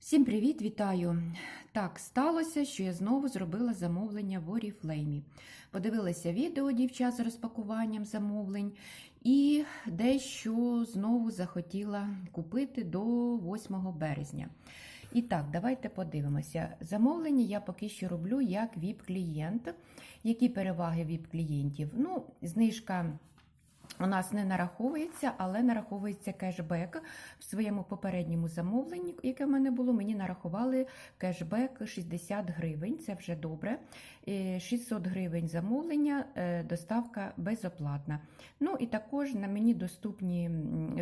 Всім привіт, вітаю! Так, сталося, що я знову зробила замовлення в Oriflame. Подивилася відео дівчат з розпакуванням замовлень і дещо знову захотіла купити до 8 березня. І так, давайте подивимося. Замовлення я поки що роблю як ВІП-клієнт. Які переваги ВІП-клієнтів? Ну, знижка. У нас не нараховується, але нараховується кешбек. В своєму попередньому замовленні, яке в мене було, мені нарахували кешбек 60 гривень, це вже добре. Е, 600 гривень замовлення, е, доставка безоплатна. Ну і також на мені доступні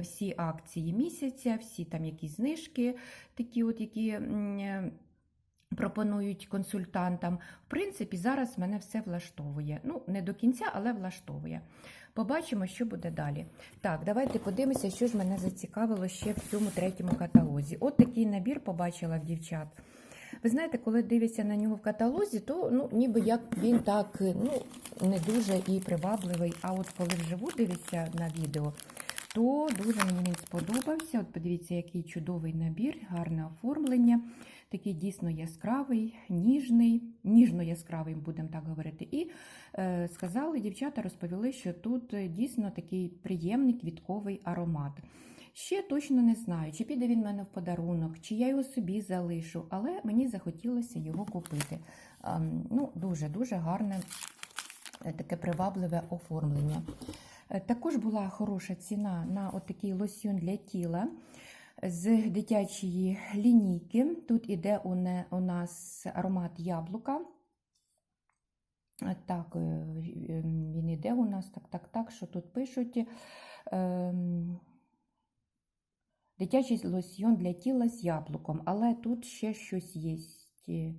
всі акції місяця, всі там якісь знижки, такі от, які. Пропонують консультантам. В принципі, зараз мене все влаштовує. Ну, не до кінця, але влаштовує. Побачимо, що буде далі. Так, давайте подивимося, що ж мене зацікавило ще в цьому третьому каталозі. От такий набір побачила в дівчат. Ви знаєте, коли дивишся на нього в каталозі, то ну, ніби як він так ну, не дуже і привабливий. А от коли вживу дивишся на відео, то дуже мені він сподобався. От подивіться, який чудовий набір, гарне оформлення. Такий дійсно яскравий, ніжний, ніжно-яскравий, будемо так говорити. І е, сказали, дівчата розповіли, що тут е, дійсно такий приємний квітковий аромат. Ще точно не знаю, чи піде він в мене в подарунок, чи я його собі залишу, але мені захотілося його купити. Ем, ну, Дуже-дуже гарне е, таке привабливе оформлення. Е, Також була хороша ціна на отакий лосьйон для тіла з дитячої лінійки. Тут іде у, не, у нас аромат яблука. Так, е, е, він іде у нас так, так, так, що тут пишуть. Ем, Дитячий лосьйон для тіла з яблуком, але тут ще щось є.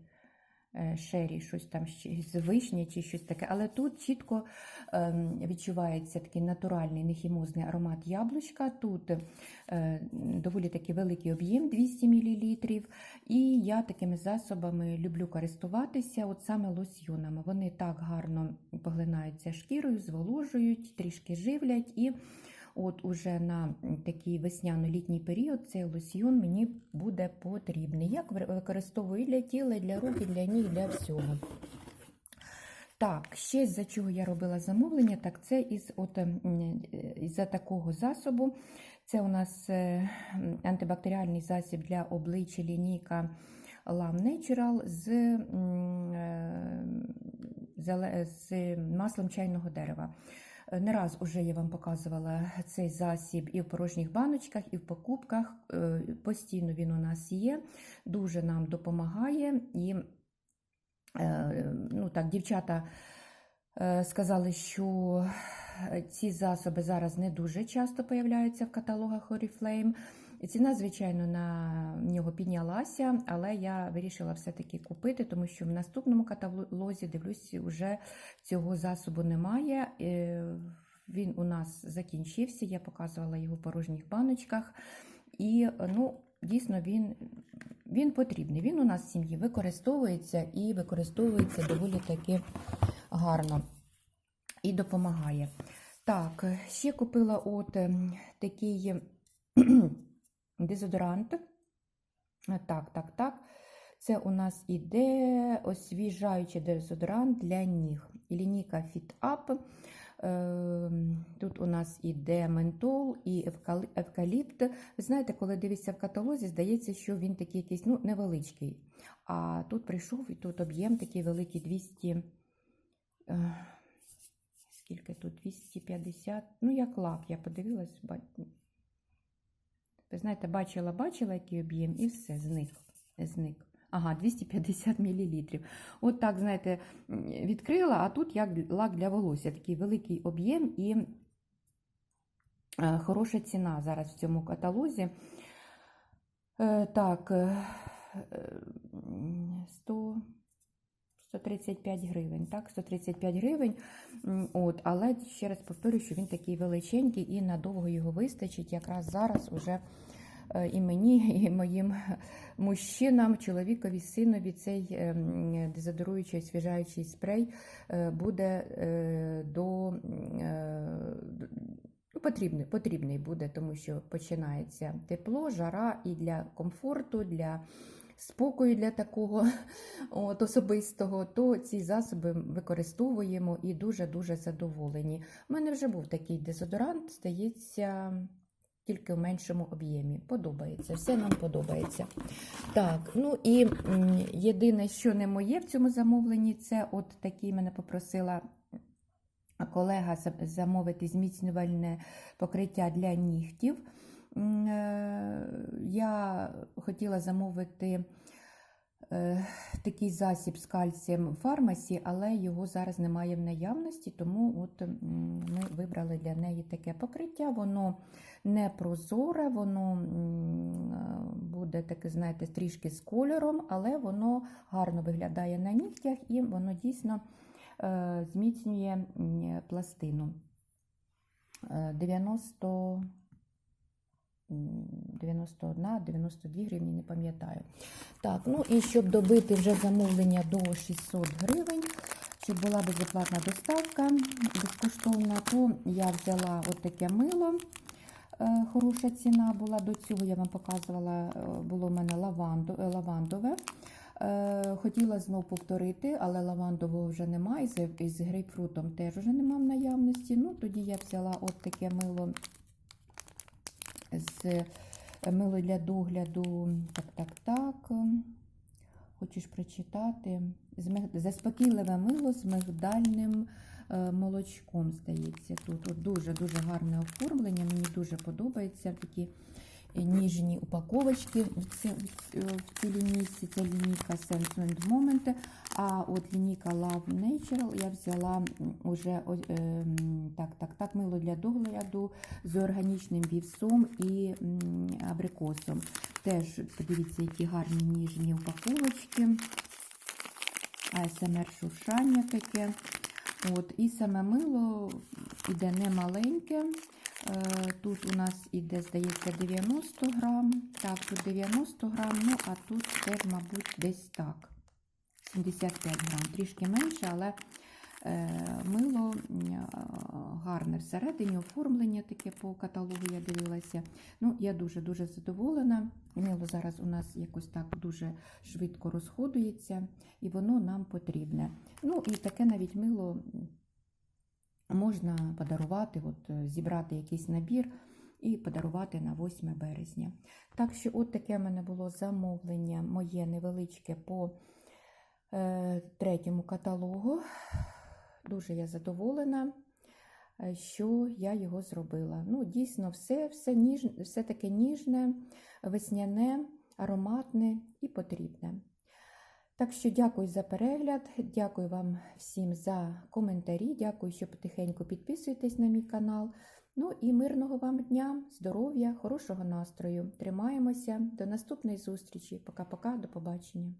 Е, Шері, щось там з вишні чи щось таке. Але тут чітко ем, відчувається такий натуральний нехімозний аромат яблучка. Тут е, доволі такий великий об'єм 200 мл. І я такими засобами люблю користуватися, от саме лосьйонами. Вони так гарно поглинаються шкірою, зволожують, трішки живлять. і От уже на такий весняно-літній період цей лосьйон мені буде потрібний. Як використовую і для тіла, і для рук, і для ніг, для всього. Так, ще за чого я робила замовлення, так це із от, із такого засобу. Це у нас е, антибактеріальний засіб для обличчя лінійка Lam Natural з, е, з маслом чайного дерева. Не раз уже я вам показувала цей засіб і в порожніх баночках, і в покупках. Е, Постійно він у нас є, дуже нам допомагає. І е, ну, так, дівчата е, сказали, що ці засоби зараз не дуже часто появляються в каталогах Oriflame. Ціна, звичайно, на нього піднялася, але я вирішила все-таки купити, тому що в наступному каталозі, дивлюсь, вже цього засобу немає. Е, Він у нас закінчився, я показувала його в порожніх баночках. І ну, дійсно він, він потрібний. Він у нас в сім'ї використовується і використовується доволі таки гарно і допомагає. Так, ще купила от ем, такий дезодорант. Так, так, так. Це у нас іде освіжаючий дезодорант для ніг. Лінійка Fit Up. Ем, Тут у нас іде ментол і евкаліпт. Ви знаєте, коли дивишся в каталозі, здається, що він такий якийсь ну, невеличкий. А тут прийшов і тут об'єм такий великий 200. е, Скільки тут? 250. Ну, як лак, я подивилась. Ви знаєте, бачила, бачила, який об'єм, і все, зник. зник. Ага, 250 мл. От так, знаєте, відкрила, а тут як лак для волосся. Такий великий об'єм і е, хороша ціна зараз в цьому каталозі. Е, Так, е, е, 100, 135 гривень. Так, 135 гривень. От, але ще раз повторюю, що він такий величенький і надовго його вистачить. Якраз зараз уже е, і мені, і моїм мужчинам, чоловікові, синові цей ем, дезодоруючий, освіжаючий спрей е, буде е, до, Ну, Потрібний, потрібний буде, тому що починається тепло, жара і для комфорту, для спокою для такого от, особистого, то ці засоби використовуємо і дуже-дуже задоволені. У мене вже був такий дезодорант, здається, тільки в меншому об'ємі. Подобається, все нам подобається. Так, ну і єдине, що не моє в цьому замовленні, це от такий мене попросила колега замовити зміцнювальне покриття для нігтів. Е, Я хотіла замовити е, такий засіб з кальцієм в фармасі, але його зараз немає в наявності, тому от ми вибрали для неї таке покриття. Воно не прозоре, воно е, буде таке, знаєте, трішки з кольором, але воно гарно виглядає на нігтях і воно дійсно зміцнює пластину. Е, 90 м, 91, 92 гривні, не пам'ятаю. Так, ну і щоб добити вже замовлення до 600 гривень, щоб була безоплатна доставка безкоштовна, то я взяла от таке мило. Е, Хороша ціна була до цього, я вам показувала, е, було в мене е, лавандове. Хотіла знов повторити, але лавандового вже немає, з, із грейпфрутом теж вже нема в наявності. Ну, тоді я взяла от таке мило з мило для догляду. Так, так, так. Хочеш прочитати? Заспокійливе мило з мигдальним е, молочком, здається. Тут дуже-дуже гарне оформлення. Мені дуже подобається такі е, ніжні упаковочки в ці- в в цій лінійці. Це лінійка and Moment. А от лінійка Love Natural я взяла уже так, так, так, мило для догляду з органічним вівсом і абрикосом. Теж подивіться, які гарні ніжні упаковочки. АСМР шуршання таке. От, і саме мило іде не маленьке. Е, Тут у нас іде, здається, 90 грам. Так, тут 90 грам, ну а тут теж, мабуть, десь так. 75 грам, трішки менше, але е, мило е, гарне всередині, оформлення таке по каталогу я дивилася. Ну, я дуже-дуже задоволена. Мило зараз у нас якось так дуже швидко розходується, і воно нам потрібне. Ну, і таке навіть мило можна подарувати, от, е, зібрати якийсь набір і подарувати на 8 березня. Так що, от таке в мене було замовлення моє невеличке по е, третьому каталогу. Дуже я задоволена, е, що я його зробила. Ну, дійсно, все, все, ніж, все таке ніжне, весняне, ароматне і потрібне. Так що дякую за перегляд, дякую вам всім за коментарі, дякую, що потихеньку підписуєтесь на мій канал. Ну і мирного вам дня, здоров'я, хорошого настрою. Тримаємося. До наступної зустрічі. Пока-пока, до побачення.